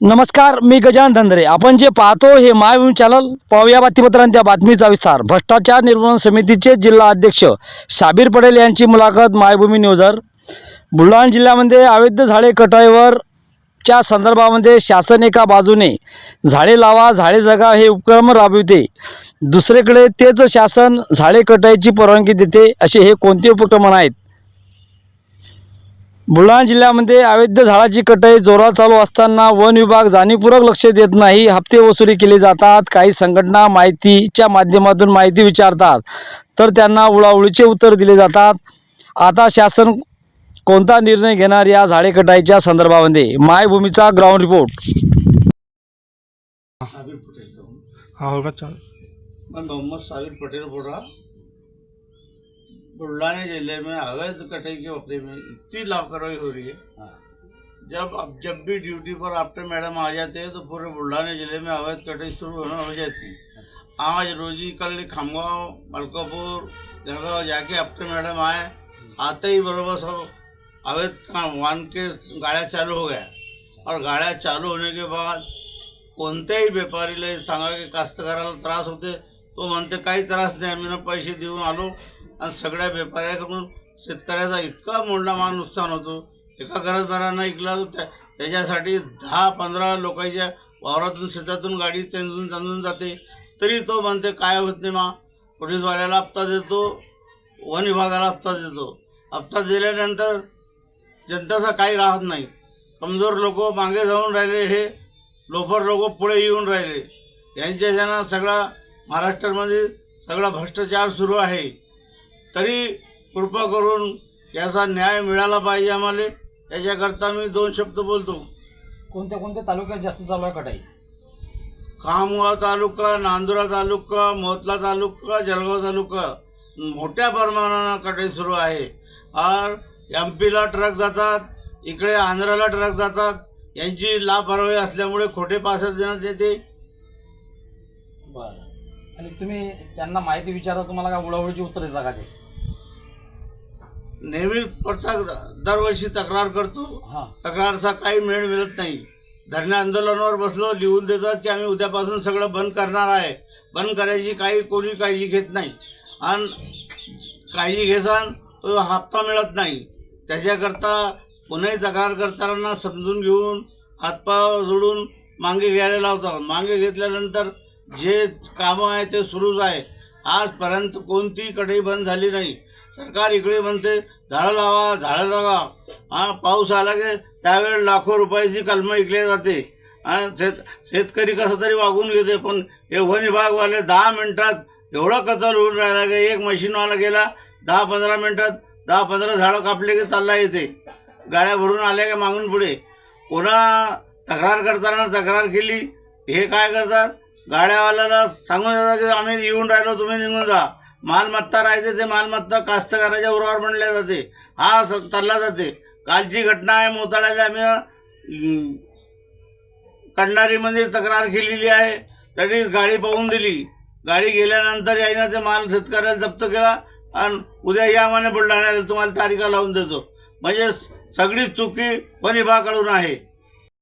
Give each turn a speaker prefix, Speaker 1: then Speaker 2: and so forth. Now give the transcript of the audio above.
Speaker 1: नमस्कार मी गजान धंद्रे. आपण जे पाहतो हे मायभूमी चॅनल पाहूया बातमीपत्रांच्या बातमीचा विस्तार. भ्रष्टाचार निर्मूलन समितीचे जिल्हा अध्यक्ष साबीर पटेल यांची मुलाखत मायभूमी न्यूजर बुलढाणा जिल्ह्यामध्ये अवैध झाडे कटाईवर च्या संदर्भामध्ये शासन एका बाजूने झाडे लावा झाडे जगा हे उपक्रम राबविते. दुसरीकडे तेच शासन झाडे कटाईची परवानगी देते असे हे कोणते उपक्रम आहेत? बुलढाणा जिल्ह्यामध्ये अवैध झाडाची कटाई जोरात चालू असताना वन विभाग जाणीवपूर्वक लक्ष देत नाही. हप्ते वसुली केली जातात. काही संघटना माहितीच्या माध्यमातून माहिती विचारतात तर त्यांना उळाउळीचे उत्तर दिले जातात. आता शासन कोणता निर्णय घेणार या झाडे कटाईच्या संदर्भामध्ये? मायभूमीचा ग्राउंड रिपोर्ट.
Speaker 2: हाँ
Speaker 3: मोहम्मद साबिर पटेल बोल रहा बुल्ढाना ज़िले में अवैध कटाई के वक्ते में इतनी लापरवाही हो रही है। जब अब जब भी ड्यूटी पर आफ्टर मैडम आ जाते हैं तो पूरे बुल्ढाना ज़िले में अवैध कटाई शुरू होने हो जाती है। आज रोजी कल खामगांव मलकापुर जगह जाके आफ्टर मैडम आए आते ही बरोबर सब अवैध काम वाहन के गाड्या चालू हो गया। और गाड्या चालू होने के बाद कोणत्याही व्यापारीला सांगा की कास्तकाराला त्रास होते तो म्हणते काही त्रास नाही आम्ही पैसे देऊन आलो आणि सगळ्या व्यापाऱ्याकडून शेतकऱ्याचा इतका मोठा माल नुकसान होतो. एका घरातभरांना ऐकला त्या त्याच्यासाठी दहा पंधरा लोकांच्या वावरातून शेतातून गाडी चेंजून चांदून जाते. तरी तो म्हणते काय होत नाही मा पोलीसवाल्याला हप्ता देतो वन विभागाला हप्ता देतो. हप्ता दिल्यानंतर जनताचा काही राहत नाही. कमजोर लोक मागे जाऊन राहिले हे लोफर लोक पुढे येऊन राहिले. यांच्या सगळा महाराष्ट्रामध्ये सगळा भ्रष्टाचार सुरू आहे. तरी कृपा करून याचा न्याय मिळाला पाहिजे आम्हाला. याच्याकरता मी दोन शब्द बोलतो.
Speaker 1: कोणत्या कोणत्या तालुक्यात जास्त चालू आहे कटाई?
Speaker 3: खामगाव तालुका नांदुरा तालुका मोतला तालुका जळगाव तालुका मोठ्या प्रमाणानं कटाई सुरू आहे. और एम पीला ट्रक जातात इकडे आंध्राला ट्रक जातात. यांची लापरवाही असल्यामुळे खोटे पास देण्यात येते.
Speaker 1: बरं. आणि तुम्ही त्यांना माहिती विचारता तुम्हाला काय उडाउडीची उत्तर देता का ते?
Speaker 3: नेहमी दरवर्षी तक्रार करतो.
Speaker 1: हां.
Speaker 3: तक्रारचा काही मेळ मिळत नाही. धरणे आंदोलनावर बसलो लिहून देतात की आम्ही उद्यापासून सगळं बंद करणार आहे. बंद करायची काही कोणी काळजी घेत नाही. आणि काळजी घेसान तो हप्ता मिळत नाही. त्याच्याकरता पुन्हाही तक्रार करताना समजून घेऊन हातपाय जोडून मागे घ्यायला लावतात मागे घेतल्यानंतर जे कामं आहे ते सुरूच आहे. आजपर्यंत कोणतीही कढई बंद झाली नाही. सरकार इकडे म्हणते झाडं लावा झाडं लावा. हा पाऊस आला की त्यावेळेस लाखो रुपयाची कलमं विकली जाते. हा शेत शेतकरी कसं तरी वागून घेते पण हे वन विभागवाले दहा मिनटात एवढं कचर होऊन राहिला की एक मशीनवाला गेला दहा पंधरा मिनटात दहा पंधरा झाडं कापले की चालला येते. गाड्या भरून आल्या की मागून पुढे. पुन्हा तक्रार करताना तक्रार केली हे काय करतात? गाड्यावाल्याला सांगून देतात की आम्ही येऊन राहिलो तुम्ही निघून जा. मालमत्ता राहते ते मालमत्ता कास्तकाराच्या उरावर म्हणल्या जाते. हा स चालला जाते. कालची घटना आहे मोताळ्याला आम्ही अं, कंडारीमध्ये तक्रार केलेली आहे. तरी गाडी पाहून दिली. गाडी गेल्यानंतर यायनं ते माल शेतकऱ्याला जप्त केला आणि उद्या या माने बुलढाण्याला तुम्हाला तारीखा लावून देतो. म्हणजे सगळी चुकी परिभाकडून आहे.